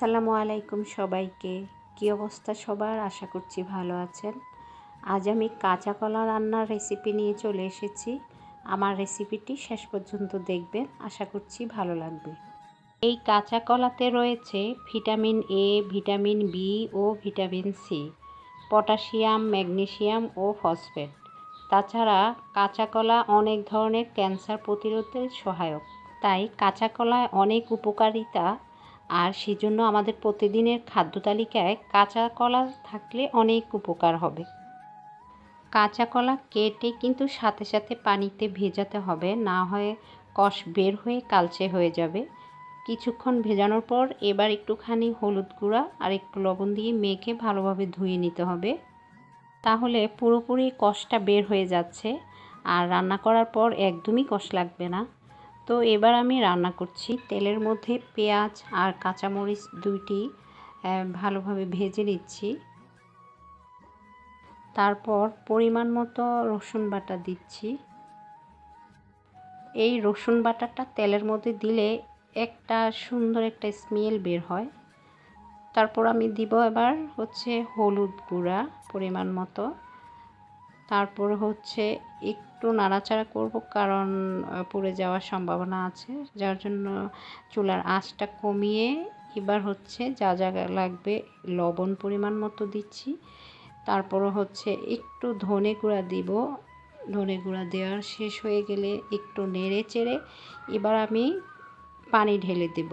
আসসালামু আলাইকুম সবাইকে। কি অবস্থা সবার? আশা করছি ভালো আছেন। আজ আমি কাঁচা কলা রান্নার রেসিপি নিয়ে চলে এসেছি। আমার রেসিপিটি শেষ পর্যন্ত দেখবেন। আশা করছি ভালো লাগবে। এই কাঁচা কলাতে রয়েছে ভিটামিন এ ভিটামিন বি ও ভিটামিন সি পটাশিয়াম, ম্যাগনেশিয়াম ও ফসফেট। তাছাড়া কাঁচা কলা অনেক ধরনের ক্যান্সার প্রতিরোধে সহায়ক। তাই কাঁচা কলায় অনেক উপকারিতা আর সেজন্য আমাদের প্রতিদিনের খাদ্য তালিকায় কাঁচা কলা থাকলে অনেক উপকার হবে। কাঁচা কলা কেটে কিন্তু সাথে সাথে পানিতে ভেজাতে হবে, না হয় কষ বের হয়ে কালচে হয়ে যাবে। কিছুক্ষণ ভেজানোর পর এবার একটুখানি হলুদ গুঁড়া আর একটু লবণ দিয়ে মেখে ভালোভাবে ধুয়ে নিতে হবে। তাহলে পুরোপুরি কষটা বের হয়ে যাচ্ছে, আর রান্না করার পর একদমই কষ লাগবে না। তো এবার আমি রান্না করছি। তেলের মধ্যে পেঁয়াজ আর কাঁচামরিচ দুইটি ভালোভাবে ভেজে নিচ্ছি। তারপর পরিমাণ মতো রসুন বাটা দিচ্ছি। এই রসুন বাটাটা তেলের মধ্যে দিলে একটা সুন্দর একটা স্মেল বের হয়। তারপর আমি দিব এবার হচ্ছে হলুদ গুঁড়া পরিমাণ মতো। তারপর হচ্ছে একটু নাড়াচাড়া করব কারণ পুড়ে যাওয়ার সম্ভাবনা আছে। যার জন্য চুলার আঁচটা কমিয়ে এবার হচ্ছে যা যা লাগবে লবণ পরিমাণ মতো দিচ্ছি। তারপর হচ্ছে একটু ধনে গুঁড়া দিব। ধনে গুঁড়া দেওয়ার শেষ হয়ে গেলে একটু নেড়ে চেড়ে এবার আমি পানি ঢেলে দেব।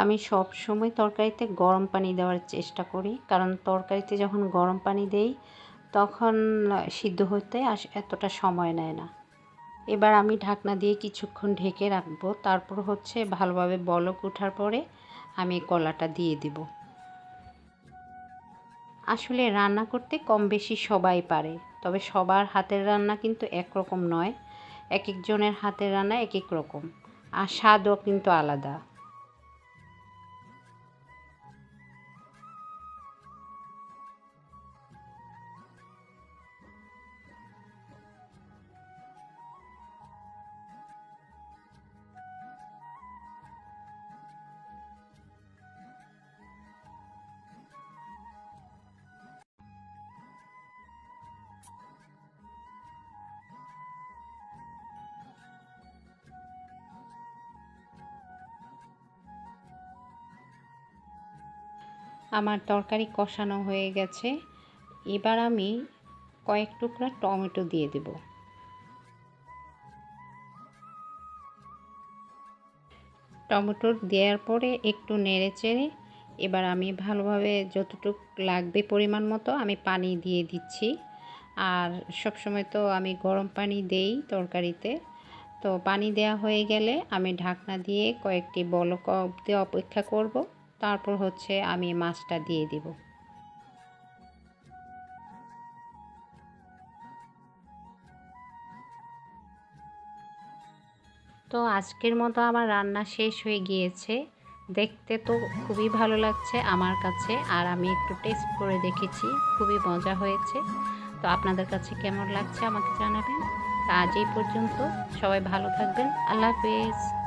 আমি সব সময় তরকারিতে গরম পানি দেওয়ার চেষ্টা করি, কারণ তরকারিতে যখন গরম পানি দেই তখন সিদ্ধ হতে এতটা সময় নেয় না। এবার আমি ঢাকনা দিয়ে কিছুক্ষণ ঢেকে রাখব। তারপর হচ্ছে ভালোভাবে বলক ওঠার পরে আমি কলাটা দিয়ে দিব। আসলে রান্না করতে কম বেশি সবাই পারে, তবে সবার হাতের রান্না কিন্তু একরকম নয়। এক একজনের হাতের রান্না এক এক রকম। আর স্বাদও কিন্তু আলাদা। আমার তরকারি কষানো হয়ে গেছে। এবার আমি কয়েক টুকরা টমেটো দিয়ে দেব। টমেটো দেওয়ার পরে একটু নেড়ে চেড়ে এবার আমি ভালোভাবে যতটুক লাগবে পরিমাণ মতো আমি পানি দিয়ে দিচ্ছি। আর সব সময় তো আমি গরম পানি দেই তরকারিতে। তো পানি দেওয়া হয়ে গেলে আমি ঢাকনা দিয়ে কয়েকটি বলক অবধি অপেক্ষা করব। তারপর হচ্ছে আমি মাছটা দিয়ে দিব। তো আজকের মতো আমার রান্না শেষ হয়ে গিয়েছে। দেখতে তো খুবই ভালো লাগছে আমার কাছে, আর আমি একটু টেস্ট করে দেখেছি, খুবই মজা হয়েছে। তো আপনাদের কাছে কেমন লাগছে আমাকে জানাবেন। আজ এই পর্যন্ত সবাই ভালো থাকবেন, আল্লাহ হাফেজ।